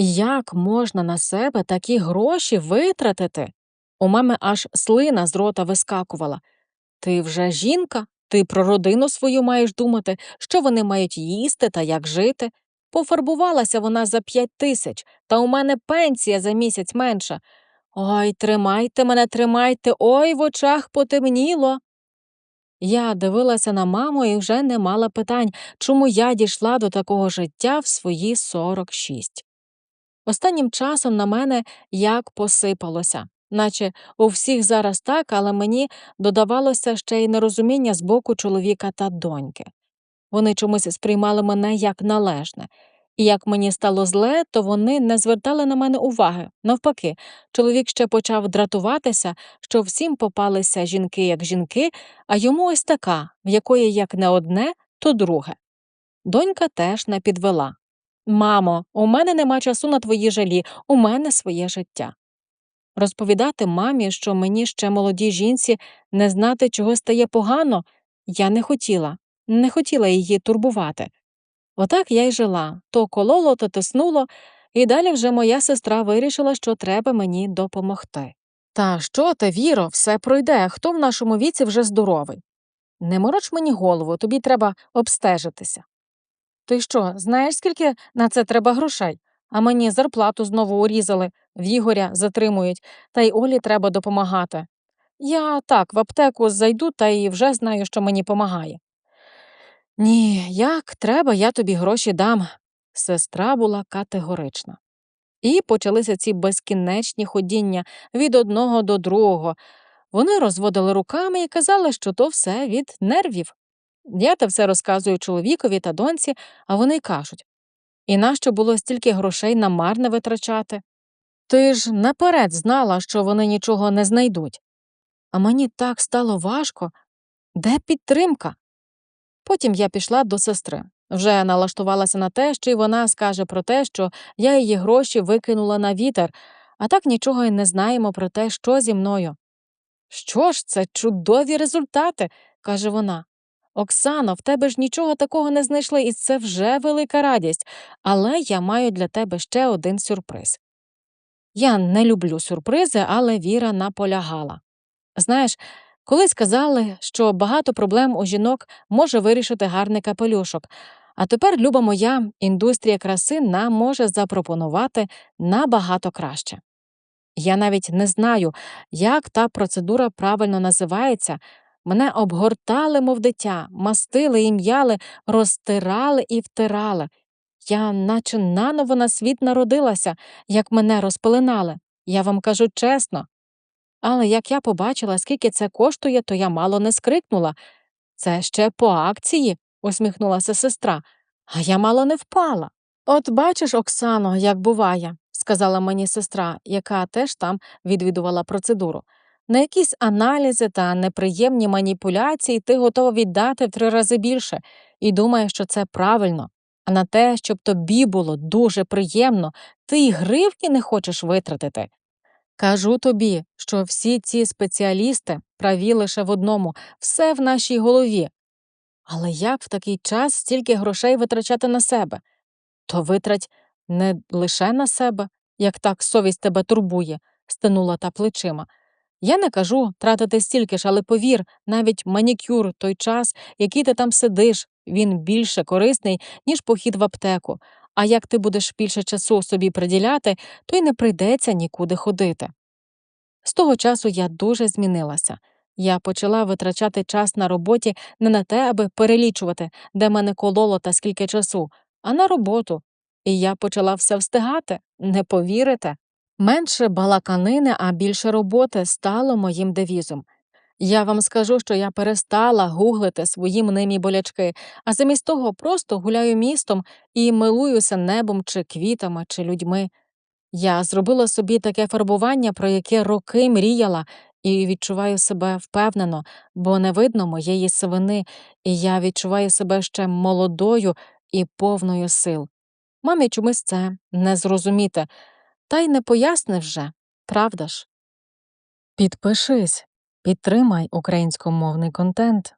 Як можна на себе такі гроші витратити? У мами аж слина з рота вискакувала. Ти вже жінка, ти про родину свою маєш думати, що вони мають їсти та як жити. Пофарбувалася вона за п'ять тисяч, та у мене пенсія за місяць менша. Ой, тримайте мене, тримайте, ой, в очах потемніло. Я дивилася на маму і вже не мала питань, чому я дійшла до такого життя в свої 46. Останнім часом на мене як посипалося, наче у всіх зараз так, але мені додавалося ще й нерозуміння з боку чоловіка та доньки. Вони чомусь сприймали мене як належне, і як мені стало зле, то вони не звертали на мене уваги. Навпаки, чоловік ще почав дратуватися, що всім попалися жінки як жінки, а йому ось така, в якої як не одне, то друге. Донька теж не підвела. Мамо, у мене нема часу на твої жалі, у мене своє життя. Розповідати мамі, що мені ще молодій жінці не знати, чого стає погано, я не хотіла, не хотіла її турбувати. Отак я й жила то кололо, то тиснуло, і далі вже моя сестра вирішила, що треба мені допомогти. Та що ти, Віро, все пройде, хто в нашому віці вже здоровий? Не мороч мені голову, тобі треба обстежитися. Ти що, знаєш, скільки на це треба грошей? А мені зарплату знову урізали, в Ігоря затримують, та й Олі треба допомагати. Я так в аптеку зайду та й вже знаю, що мені помагає. Ні, як треба, я тобі гроші дам. Сестра була категорична. І почалися ці безкінечні ходіння від одного до другого. Вони розводили руками і казали, що то все від нервів. Я те все розказую чоловікові та доньці, а вони кажуть і нащо було стільки грошей на марне витрачати? Ти ж наперед знала, що вони нічого не знайдуть. А мені так стало важко. Де підтримка? Потім я пішла до сестри. Вже налаштувалася на те, що й вона скаже про те, що я її гроші викинула на вітер, а так нічого й не знаємо про те, що зі мною. Що ж, це чудові результати, каже вона. Оксано, в тебе ж нічого такого не знайшли, і це вже велика радість, але я маю для тебе ще один сюрприз. Я не люблю сюрпризи, але Віра наполягала. Знаєш, колись казали, що багато проблем у жінок може вирішити гарний капелюшок, а тепер, люба моя, індустрія краси нам може запропонувати набагато краще. Я навіть не знаю, як та процедура правильно називається. Мене обгортали, мов дитя, мастили і м'яли, розтирали і втирали. Я наче наново на світ народилася, як мене розпеленали. Я вам кажу чесно. Але як я побачила, скільки це коштує, то я мало не скрикнула. Це ще по акції, усміхнулася сестра, а я мало не впала. От бачиш, Оксано, як буває, сказала мені сестра, яка теж там відвідувала процедуру. На якісь аналізи та неприємні маніпуляції ти готова віддати в три рази більше і думаєш, що це правильно, а на те, щоб тобі було дуже приємно, ти й гривні не хочеш витратити. Кажу тобі, що всі ці спеціалісти праві лише в одному, все в нашій голові. Але як в такий час стільки грошей витрачати на себе? То витрать не лише на себе, як так совість тебе турбує, стенула та плечима. Я не кажу тратити стільки ж, але повір, навіть манікюр той час, який ти там сидиш, він більше корисний, ніж похід в аптеку. А як ти будеш більше часу собі приділяти, то й не прийдеться нікуди ходити. З того часу я дуже змінилася. Я почала витрачати час на роботі не на те, аби перелічувати, де мене кололо та скільки часу, а на роботу. І я почала все встигати, не повірите. Менше балаканини, а більше роботи стало моїм девізом. Я вам скажу, що я перестала гуглити свої мнимі болячки, а замість того просто гуляю містом і милуюся небом чи квітами, чи людьми. Я зробила собі таке фарбування, про яке роки мріяла, і відчуваю себе впевнено, бо не видно моєї сивини, і я відчуваю себе ще молодою і повною сил. Мамі чомусь це не зрозуміти. Та й не пояснив вже, правда ж? Підпишись, підтримай українськомовний контент.